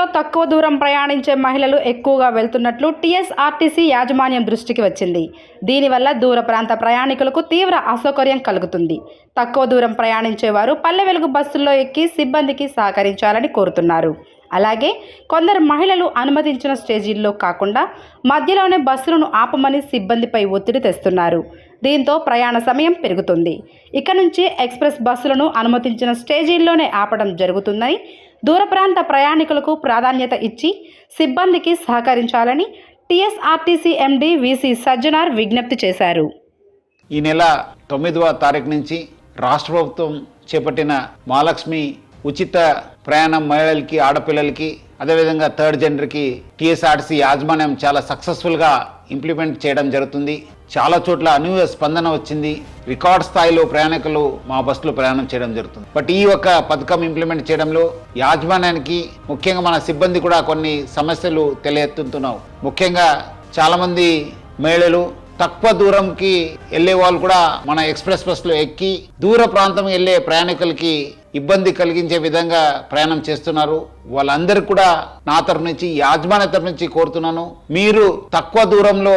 బస్సుల్లో తక్కువ దూరం ప్రయాణించే మహిళలు ఎక్కువగా వెళ్తున్నట్లు టీఎస్ఆర్టీసీ యాజమాన్యం దృష్టికి వచ్చింది. దీనివల్ల దూర ప్రాంత ప్రయాణికులకు తీవ్ర అసౌకర్యం కలుగుతుంది. తక్కువ దూరం ప్రయాణించేవారు పల్లె వెలుగు బస్సుల్లో ఎక్కి సిబ్బందికి సహకరించాలని కోరుతున్నారు. అలాగే కొందరు మహిళలు అనుమతించిన స్టేజీల్లో కాకుండా మధ్యలోనే బస్సులను ఆపమని సిబ్బందిపై ఒత్తిడి తెస్తున్నారు. దీంతో ప్రయాణ సమయం పెరుగుతుంది. ఇక నుంచి ఎక్స్ప్రెస్ బస్సులను అనుమతించిన స్టేజీల్లోనే ఆపడం జరుగుతుందని దూర ప్రాంత ప్రయాణికులకు ప్రాధాన్యత ఇచ్చి సిబ్బందికి సహకరించాలని టీఎస్ఆర్టీసీ ఎండీ వీసీ సజ్జనార్ విజ్ఞప్తి చేశారు. ఈ నెల తొమ్మిదవ తారీఖు నుంచి రాష్ట్ర ప్రభుత్వం చేపట్టిన మహాలక్ష్మి ఉచిత ప్రయాణం మహిళలకి ఆడపిల్లలకి అదేవిధంగా థర్డ్ జెండర్కి టీఎస్ఆర్టీసీ యాజమాన్యం చాలా సక్సెస్ఫుల్గా ఇంప్లిమెంట్ చేయడం జరుగుతుంది. చాలా చోట్ల అనూహ్య స్పందన వచ్చింది. రికార్డ్ స్థాయిలో ప్రయాణికులు మా బస్సులో ప్రయాణం చేయడం జరుగుతుంది. బట్ ఈ ఒక పథకం ఇంప్లిమెంట్ చేయడంలో యాజమాన్యానికి ముఖ్యంగా మన సిబ్బంది కూడా కొన్ని సమస్యలు తెలియెత్తుతున్నావు ముఖ్యంగా చాలామంది మహిళలు తక్కువ దూరంకి వెళ్ళే వాళ్ళు కూడా మన ఎక్స్ప్రెస్ బస్సులో ఎక్కి దూర ప్రాంతం వెళ్ళే ప్రయాణికులకి ఇబ్బంది కలిగించే విధంగా ప్రయాణం చేస్తున్నారు. వాళ్ళందరికీ కూడా నా తరఫు నుంచి యాజమాన్య తరఫు నుంచి కోరుతున్నాను మీరు తక్కువ దూరంలో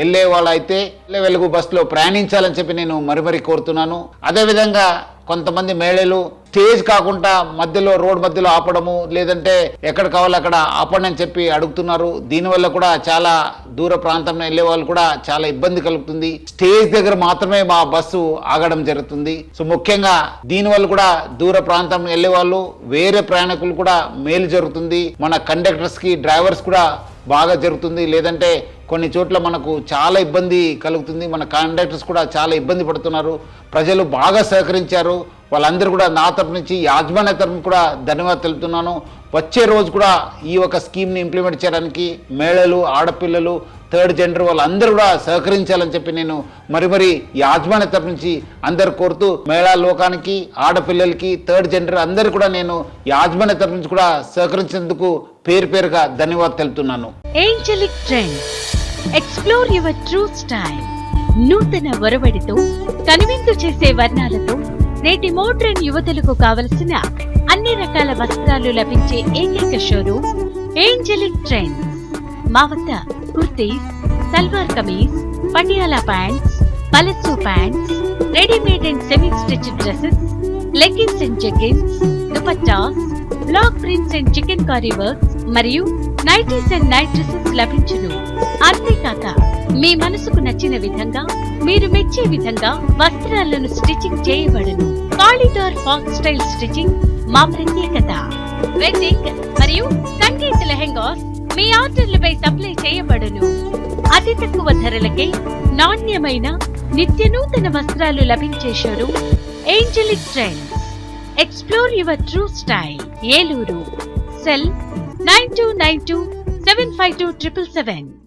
వెళ్ళే వాళ్ళైతే వెలుగు బస్సులో ప్రయాణించాలని చెప్పి నేను మరి మరి కోరుతున్నాను. అదేవిధంగా కొంతమంది మహిళలు స్టేజ్ కాకుండా మధ్యలో రోడ్ మధ్యలో ఆపడము లేదంటే ఎక్కడ కావాలో అక్కడ ఆపండి అని చెప్పి అడుగుతున్నారు. దీనివల్ల కూడా చాలా దూర ప్రాంతంలో వెళ్ళే వాళ్ళు కూడా చాలా ఇబ్బంది కలుగుతుంది. స్టేజ్ దగ్గర మాత్రమే మా బస్సు ఆగడం జరుగుతుంది. సో ముఖ్యంగా దీనివల్ల కూడా దూర ప్రాంతం వెళ్ళే వాళ్ళు వేరే ప్రయాణికులు కూడా మేలు జరుగుతుంది. మన కండక్టర్స్కి డ్రైవర్స్ కూడా బాగా జరుగుతుంది. లేదంటే కొన్ని చోట్ల మనకు చాలా ఇబ్బంది కలుగుతుంది. మన కాండక్టర్స్ కూడా చాలా ఇబ్బంది పడుతున్నారు. ప్రజలు బాగా సహకరించారు. వాళ్ళందరూ కూడా నా తరపు నుంచి యాజమాన్య తరపు కూడా ధన్యవాదాలు తెలుపుతున్నాను. వచ్చే రోజు కూడా ఈ ఒక స్కీమ్ని ఇంప్లిమెంట్ చేయడానికి మేళలు ఆడపిల్లలు థర్డ్ జెండర్ వాళ్ళందరూ కూడా సహకరించాలని చెప్పి నేను మరి మరి యాజమాన్య తరపు నుంచి అందరు కోరుతూ మేళా లోకానికి ఆడపిల్లలకి థర్డ్ జెండర్ అందరు కూడా నేను యాజమాన్య తరపు నుంచి కూడా సహకరించేందుకు పేరు పేరుగా ధన్యవాదాలు తెలుపుతున్నాను. Angelic Trend explore your true style నూతన ఒరవడితో కనువిందు చేసే వర్ణాలతో నేటి మోడ్రన్ యువతలకు కావలసిన అన్ని రకాల వస్త్రాలు లభించే ఏకైక షోరూమ్ ఏంజలిక్ ట్రెండ్స్ మా వద్ద kurtis salwar kameez Patiala pants palazzo pants readymade and semi stitch dresses leggings and jeggings dupattas block prints and chikankari works మరియు నైటీస్ అండ్ నైట్ డ్రెస్సెస్ లభించును. అంతేకాక మీ మనసుకు నచ్చిన విధంగా మీరు మెచ్చే విధంగా వస్త్రాలను స్టిచ్చింగ్ చేయబడును. పాలిటర్ ఫాక్స్టైల్ స్టిచ్చింగ్ మా ప్రత్యేకత. వెడ్డింగ్ మరియు సంగీత్ లెహెంగాస్ మీ ఆర్డర్లపై సప్లై చేయబడును. అతి తక్కువ ధరలకే నాణ్యమైన నిత్య నూతన వస్త్రాలు లభించే showroom Angelic Trends explore your true style Eluru. Cell nine two nine two seven five two triple seven.